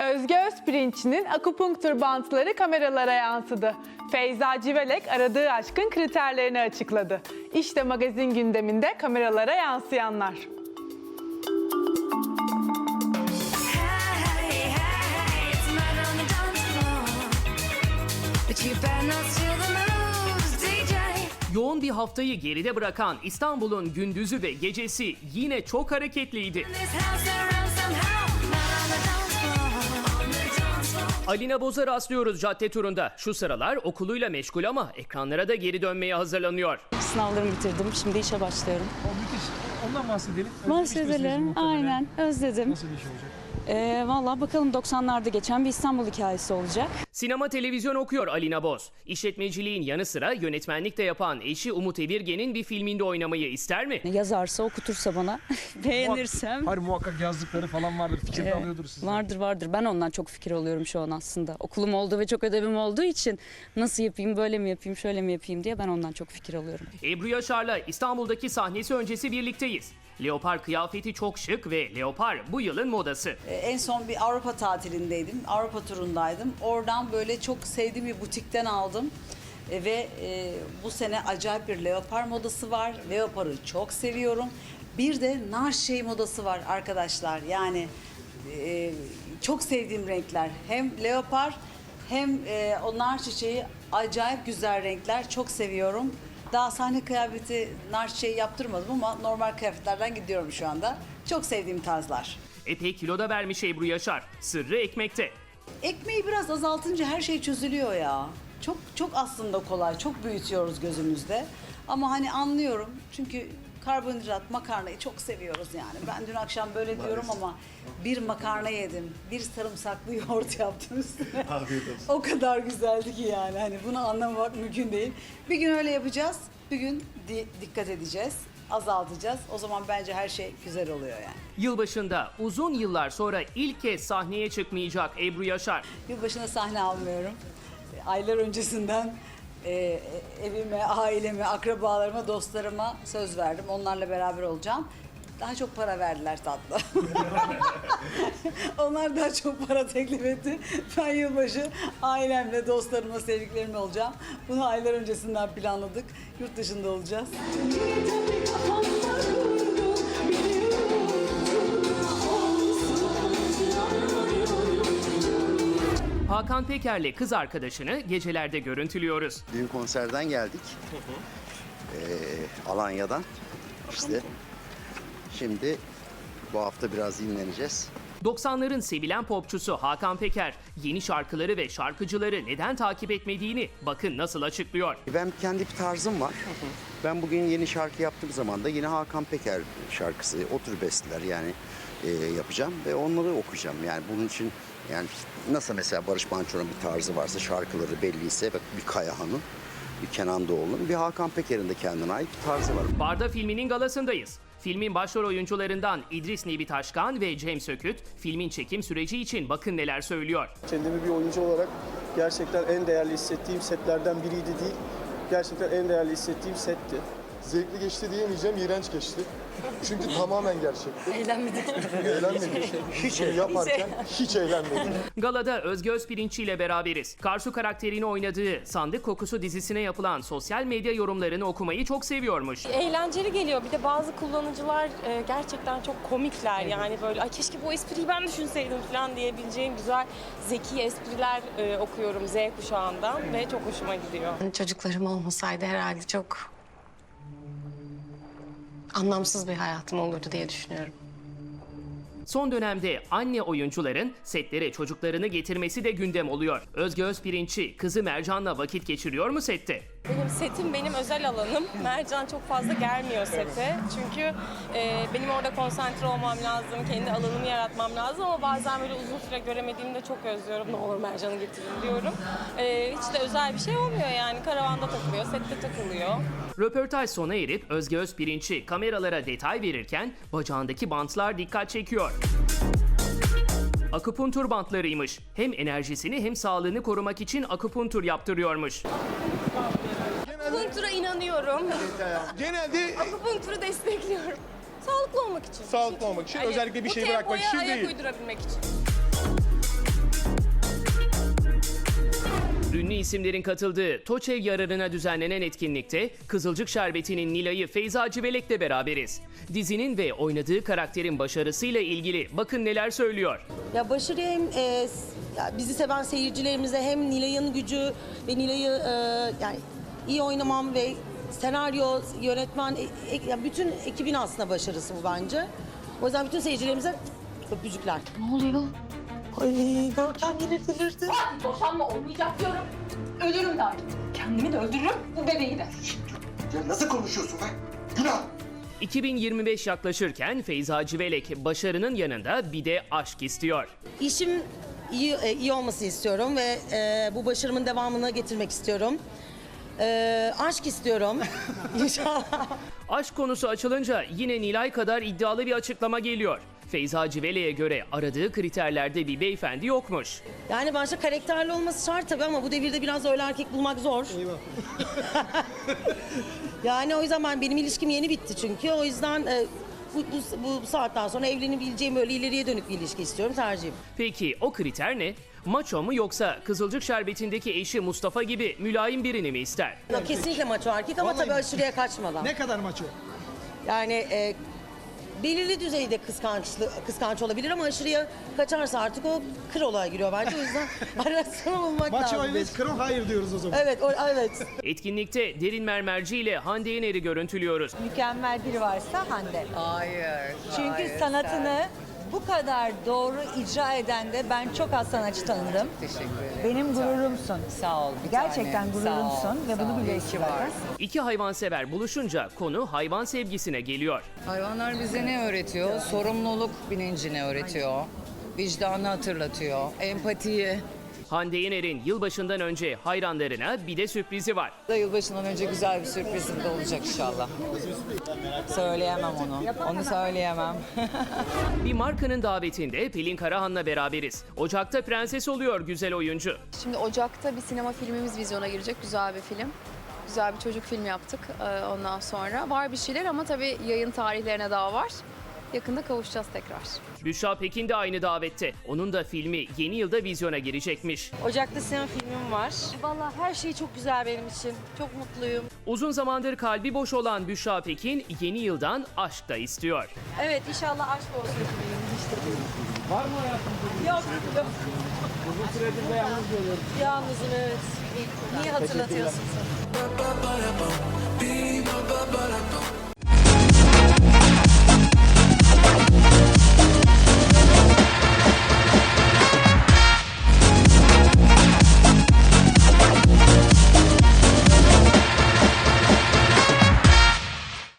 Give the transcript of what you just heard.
Özge Özpirinç'in akupunktur bantları kameralara yansıdı. Feyza Civelek aradığı aşkın kriterlerini açıkladı. İşte magazin gündeminde kameralara yansıyanlar. Yoğun bir haftayı geride bırakan İstanbul'un gündüzü ve gecesi yine çok hareketliydi. Alina Boz'a rastlıyoruz cadde turunda. Şu sıralar okuluyla meşgul ama ekranlara da geri dönmeye hazırlanıyor. Sınavlarımı bitirdim. Şimdi işe başlıyorum. O müthiş. Ondan bahsedelim. Özlemiş misiniz Bahsedelim. muhtemelen? Aynen. Özledim. Nasıl bir iş olacak? Ee, Valla bakalım 90'larda geçen bir İstanbul hikayesi olacak. Sinema televizyon okuyor Alina Boz. İşletmeciliğin yanı sıra yönetmenlik de yapan eşi Umut Evirgen'in bir filminde oynamayı ister mi? Yazarsa, okutursa bana beğenirsem. Hayır muhakkak yazdıkları falan vardır. Fikir de Ee, alıyordur sizden. vardır vardır. Ben ondan çok fikir alıyorum şu an aslında. Okulum oldu ve çok ödevim olduğu için nasıl yapayım, böyle mi yapayım, şöyle mi yapayım diye ben ondan çok fikir alıyorum. Ebru Yaşar'la İstanbul'daki sahnesi öncesi birlikteyiz. Leopar kıyafeti çok şık ve leopar bu yılın modası. Ee, En son bir Avrupa tatilindeydim. Avrupa turundaydım. Oradan böyle çok sevdiğim bir butikten aldım. E, Ve e, bu sene acayip bir leopar modası var. Leoparı çok seviyorum. Bir de nar şey modası var arkadaşlar. Yani e, çok sevdiğim renkler. Hem leopar hem e, o nar çiçeği acayip güzel renkler. Çok seviyorum. Daha sahne kıyafeti nar çiçeği yaptırmadım ama normal kıyafetlerden gidiyorum şu anda. Çok sevdiğim tarzlar. Epey kilo da vermiş Ebru Yaşar. Sırrı ekmekte. Ekmeği biraz azaltınca her şey çözülüyor ya. Çok çok aslında kolay. Çok büyütüyoruz gözümüzde. Ama hani anlıyorum. Çünkü karbonhidrat, makarnayı çok seviyoruz yani. Ben dün akşam böyle diyorum ama bir makarna yedim. Bir sarımsaklı yoğurt yaptım üstüne. O kadar güzeldi ki yani. Hani bunu anlamamak mümkün değil. Bir gün öyle yapacağız. Bir gün di- dikkat edeceğiz. Azaltacağız. O zaman bence her şey güzel oluyor yani. Yılbaşında uzun yıllar sonra ilk kez sahneye çıkmayacak Ebru Yaşar. Yılbaşında sahne almıyorum. Aylar öncesinden e, evime, aileme, akrabalarıma, dostlarıma söz verdim. Onlarla beraber olacağım. Daha çok para verdiler tatlı. Onlar daha çok para teklif etti. Ben yılbaşı ailemle, dostlarıma, sevdiklerimle olacağım. Bunu aylar öncesinden planladık. Yurt dışında olacağız. Hakan Peker'le kız arkadaşını gecelerde görüntülüyoruz. Dün konserden geldik. Ee, Alanya'dan. İşte şimdi bu hafta biraz dinleneceğiz. 90'ların sevilen popçusu Hakan Peker yeni şarkıları ve şarkıcıları neden takip etmediğini bakın nasıl açıklıyor. Ben kendi bir tarzım var. Ben bugün yeni şarkı yaptığım zaman da yine Hakan Peker şarkısı, o tür besteler yani e, yapacağım ve onları okuyacağım. Yani bunun için yani nasıl mesela Barış Manço'nun bir tarzı varsa şarkıları belliyse bak bir Kayahan'ın, bir Kenan Doğulu'nun, bir Hakan Peker'in de kendine ait bir tarzı var. Barda filminin galasındayız. Filmin başrol oyuncularından İdris Nebi Taşkan ve Cem Söküt filmin çekim süreci için bakın neler söylüyor. Kendimi bir oyuncu olarak gerçekten en değerli hissettiğim setlerden biriydi değil. Gerçekten en değerli hissettiğim setti. Zevkli geçti diyemeyeceğim, iğrenç geçti. Çünkü tamamen gerçekti. Eğlenmedik. Eğlenmedim. Hiç yaparken hiç eğlenmedim. Galada Özge Özpirinççi ile beraberiz. Karsu karakterini oynadığı Sandık Kokusu dizisine yapılan sosyal medya yorumlarını okumayı çok seviyormuş. eğlenceli geliyor. Bir de bazı kullanıcılar e, gerçekten çok komikler. Yani böyle Ay keşke bu espriyi ben düşünseydim falan diyebileceğim güzel zeki espriler e, okuyorum Z kuşağından ve çok hoşuma gidiyor. Çocuklarım olmasaydı herhalde çok anlamsız bir hayatım olurdu diye düşünüyorum. Son dönemde anne oyuncuların setlere çocuklarını getirmesi de gündem oluyor. Özge Özpirinççi kızı Mercan'la vakit geçiriyor mu sette? Benim setim benim özel alanım. Mercan çok fazla gelmiyor sete. Çünkü e, benim orada konsantre olmam lazım, kendi alanımı yaratmam lazım ama bazen böyle uzun süre göremediğimde çok özlüyorum. Ne olur Mercan'ı getirin diyorum. E, hiç de özel bir şey olmuyor yani. Karavanda takılıyor, sette takılıyor. Röportaj sona erip Özge Özpirinççi kameralara detay verirken bacağındaki bantlar dikkat çekiyor. Akupuntur bantlarıymış. Hem enerjisini hem sağlığını korumak için akupuntur yaptırıyormuş. Akupunktura inanıyorum. Genelde Akupunkturu destekliyorum. Sağlıklı olmak için. Sağlıklı olmak için, özellikle bir şey bırakmak için ayak değil. uydurabilmek için. İsimlerin katıldığı Toçev yararına düzenlenen etkinlikte Kızılcık Şerbeti'nin Nilay'ı Feyza Civelek'le beraberiz. Dizinin ve oynadığı karakterin başarısıyla ilgili bakın neler söylüyor. Ya başarı hem e, bizi seven seyircilerimize hem Nilay'ın gücü ve Nilay'ı e, yani iyi oynamam ve senaryo, yönetmen, e- e- bütün ekibin aslında başarısı bu bence. O yüzden bütün seyircilerimize öpücükler. Ne oluyor? Ay Görkem yine delirdi. Boşanma olmayacak diyorum. Ölürüm de artık. Kendimi de öldürürüm, bu bebeği de. Ya nasıl konuşuyorsun be? Günah! 2025 yaklaşırken Feyza Civelek başarının yanında bir de aşk istiyor. İşim iyi, e, iyi olmasını istiyorum ve e, bu başarımın devamını getirmek istiyorum. E, aşk istiyorum. İnşallah. Aşk konusu açılınca yine Nilay kadar iddialı bir açıklama geliyor. Feyza Civelek'e göre aradığı kriterlerde bir beyefendi yokmuş. Yani başta karakterli olması şart tabii ama bu devirde biraz öyle erkek bulmak zor. yani o yüzden ben benim ilişkim yeni bitti çünkü. O yüzden e, bu, bu, bu saatten sonra evlenebileceğim böyle ileriye dönük bir ilişki istiyorum tercihim. Peki o kriter ne? Maço mu yoksa Kızılcık Şerbeti'ndeki eşi Mustafa gibi mülayim birini mi ister? Ya Kesinlikle maço erkek ama tabii aşırıya kaçmadan. Ne kadar maçı? Yani e, belirli düzeyde kıskançlı, kıskanç olabilir ama aşırıya kaçarsa artık o krola giriyor bence. O yüzden arasını bulmak Maçı lazım. evet, kron hayır diyoruz o zaman. Evet, o, evet. Etkinlikte Derin Mermerci ile Hande Yener'i görüntülüyoruz. Mükemmel biri varsa Hande. Hayır. Çünkü sanatını bu kadar doğru icra eden de ben çok az sanatçı tanıdım. Teşekkür ederim. Benim gururumsun. Sağ ol. bir Gerçekten tanem. gururumsun Sağ ol, ve sağ bunu ol. biliyorsun İyi ki zaten. varsın. İki hayvansever buluşunca konu hayvan sevgisine geliyor. Hayvanlar bize ne öğretiyor? Sorumluluk bilincini öğretiyor. Vicdanı hatırlatıyor. Empatiyi. Hande Yener'in yılbaşından önce hayranlarına bir de sürprizi var. Da yılbaşından önce güzel bir sürprizim de olacak inşallah. Söyleyemem onu. Onu söyleyemem. Bir markanın davetinde Pelin Karahan'la beraberiz. Ocakta prenses oluyor güzel oyuncu. Şimdi Ocak'ta bir sinema filmimiz vizyona girecek. Güzel bir film. Güzel bir çocuk filmi yaptık e, ondan sonra. Var bir şeyler ama tabii yayın tarihlerine daha var. Yakında kavuşacağız tekrar. Büşra Pekin de aynı davette. Onun da filmi yeni yılda vizyona girecekmiş. Ocak'ta sinema filmim var. Vallahi her şey çok güzel benim için. Çok mutluyum. Uzun zamandır kalbi boş olan Büşra Pekin yeni yıldan aşk da istiyor. Evet inşallah aşk olsun. Var mı hayatınızda? Yok yok. Uzun süredir de yalnız görüyoruz. Yalnızım evet. Niye hatırlatıyorsun sen?